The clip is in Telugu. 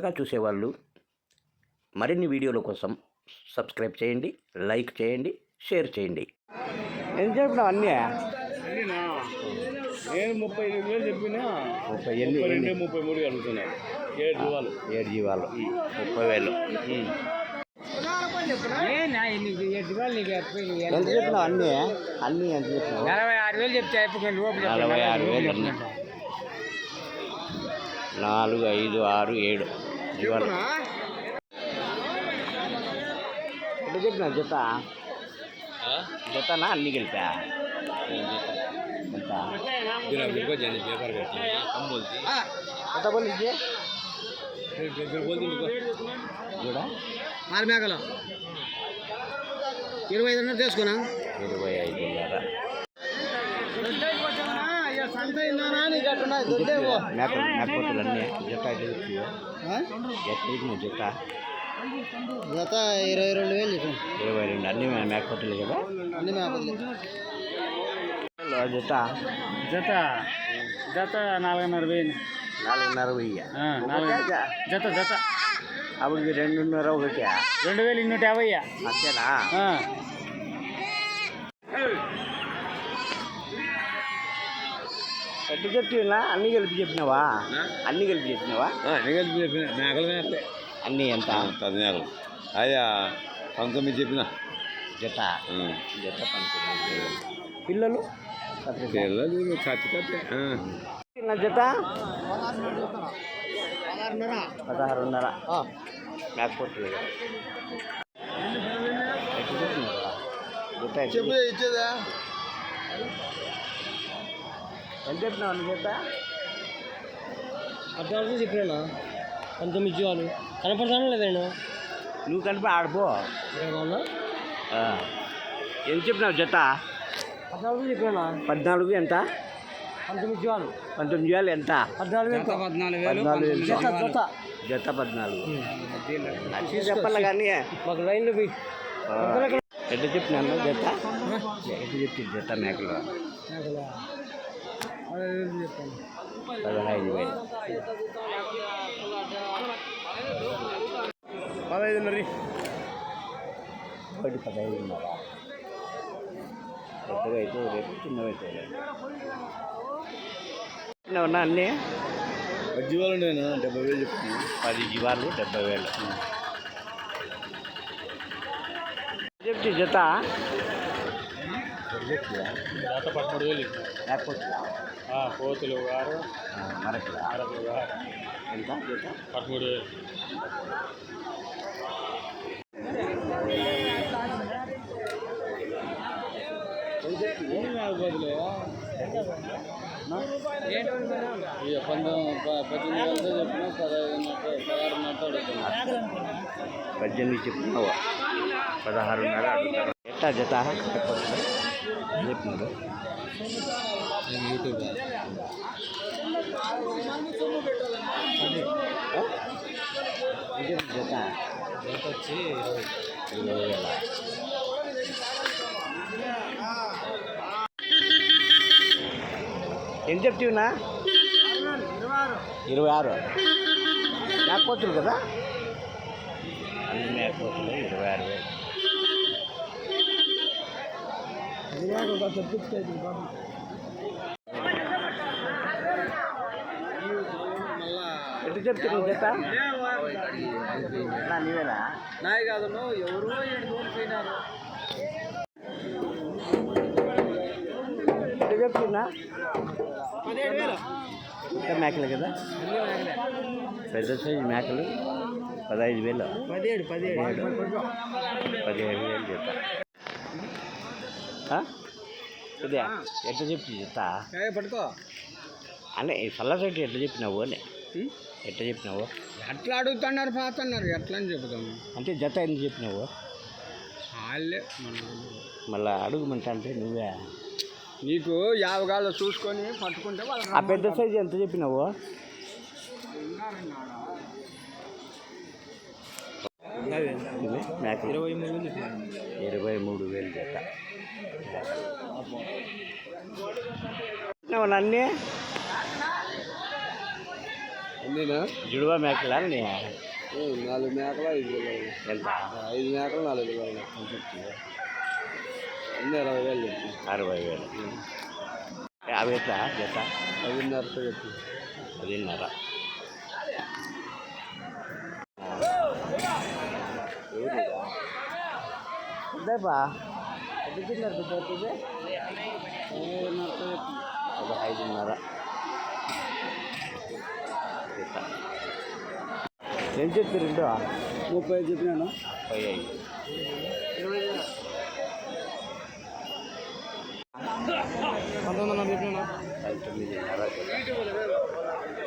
కొత్తగా చూసేవాళ్ళు మరిన్ని వీడియోల కోసం సబ్స్క్రైబ్ చేయండి లైక్ చేయండి షేర్ చేయండి. ఏం చెప్పినావు అన్నీ? నేను ముప్పై ఎనిమిది వేలు చెప్పినా? ముప్పై ఎన్ని? రెండు ముప్పై మూడు అడుగుతున్నాను ఏడు రూపాయలు ఏడు జీవాలు. ముప్పై వేలు. ఎంత చెప్పినావు అన్నీ? అన్నీ ఎంత చెప్పినావు? నలభై ఆరు వేలు చెప్తే నలభై ఆరు వేలు నాలుగు ఐదు ఆరు ఏడు. జీవాలు ఎంత చెప్పినా జత? జతనా? అన్ని కలిపా ఎంత ఎంత చూడా ఆరు మేకలు ఇరవై ఐదున్నర తీసుకున్నా ఇరవై ఐదున్నర మేకలు మేకపోతులు అన్నీ జత ఎట్లా చెప్పినావు జత జత ఇరవై రెండు వేలు చెప్పాను ఇరవై రెండు అన్ని మేకపోతులు కదా అన్ని మేకలు జత జత జత నాలుగున్నర వేలు నాలుగున్నర వెయ్యి ఆ, నాలుగు జత జత అప్పుడు రెండున్నర ఒకటి రెండు వేలు ఇన్నూట యాభై అంతేనా ఆ. ఎట్లా చెప్తున్నా అన్ని కలిపి చెప్పినావా? అన్ని కలిపి చెప్పినావా? కలిపి చెప్పిన. మేకలు మేకలే అన్ని ఎంత? పది మేకలు అయ్యా పంతొమ్మిది చెప్పిన. జత. జత పంతొమ్మిది. పిల్లలు? పిల్లలు కత్తి కత్తి. జత? పదహారున్నర. చెప్పినావా? జత ఇచ్చేదా? ఎంత చెప్పినావు అన్ని జత పద్నాలుగు చెప్పినా పంతొమ్మిది జీవాలు. కనపడతాను లేదండి నువ్వు కలిపి ఆడిపో. ఎంత చెప్పినావు జత? పద్నాలుగు చెప్పినా పద్నాలుగు ఎంత? పంతొమ్మిది జీవాలు. పంతొమ్మిది వేలు ఎంత? పద్నాలుగు వేలు. పద్నాలుగు వేలు జత జత జత పద్నాలుగు. అది చెప్పాలి కానీ. మాకు లైన్లో ఎట్లా చెప్పినాను జత? ఎట్లా చెప్తుంది జత మేకలు? పదహైదు వేలు పదహైదున్నర ఒకటి పదహైదున్నర పెద్దగా అయితే రేపు చిన్నవైతే ఉన్నా చిన్నవన్నా పది జీవాలు నేను డెబ్బై వేలు చెప్తున్నాను పది జీవాలు డెబ్బై వేలు చెప్తే జత జత పదమూడు వేలు లేకపోతే కోతులు గారు మరొక అరకులు గారు ఎంత జత పదమూడు వేలు ఇక పంతొమ్మిది పద్దెనిమిది వందలు చెప్పిన పదహైదు పదహారు నట్టు అడుగుతున్నా పద్దెనిమిది చెప్పినావు పదహారున్నర అడుగుతారు ఎట్లా జత చెప్పినారు యూట్యూబ్ ఇది జత. జత వచ్చి ఇరవై వేల. ఎంత చెప్తున్నా ఇరవై ఆరు. మేకపోతులు కదా? అన్ని మేకపోతులు ఇరవై ఆరు వేలు. ఎట్లా చెప్తున్నావు జత నీవేనా నాయ కాదు ఎవరో ఏడు ఎట్లా చెప్తున్నా? మేకలు కదా? పెద్ద సైజు మేకలు. పదహైదు వేలు. పదిహేడు పదిహేడు. పదిహేడు వేలు చెప్తా ఇదే ఎట్లా చెప్పి చెప్తా? పట్టుకో. అంటే ఈ సల్ల సైట్ ఎట్లా చెప్పినావు అని? ఎట్లా చెప్పినావు? ఎట్లా అడుగుతున్నారు పోతున్నారు ఎట్లా అని చెబుతాము అంటే జత ఎందుకు చెప్పినావు? వాళ్ళే మళ్ళీ అడుగుమంటా అంటే నువ్వే. నీకు యావగాళ్ళు చూసుకొని పట్టుకుంటే వాళ్ళు ఆ పెద్ద సైజు ఎంత చెప్పినావు? ఇరవై మూడు వేలు ఇరవై మూడు వేలు జత. నన్నే నేనా జుడువా మేకలా నాలుగు మేకలు ఐదు ఎంత? ఐదు మేకలు నాలుగు పిల్లలు అన్నీ అరవై వేలు అరవై వేలు. యాభై ఎట్లా జత? ఐదున్నరతో చెప్పి. పదిన్నర ఇదేపా ఒక ఐదున్నర జత. ఏం చెప్తారు రెండు ముప్పై ఐదు చెప్పినాను ముప్పై ఐదు పంతొమ్మిది వందల చెప్పినాను పంతొమ్మిదిన్నర జత.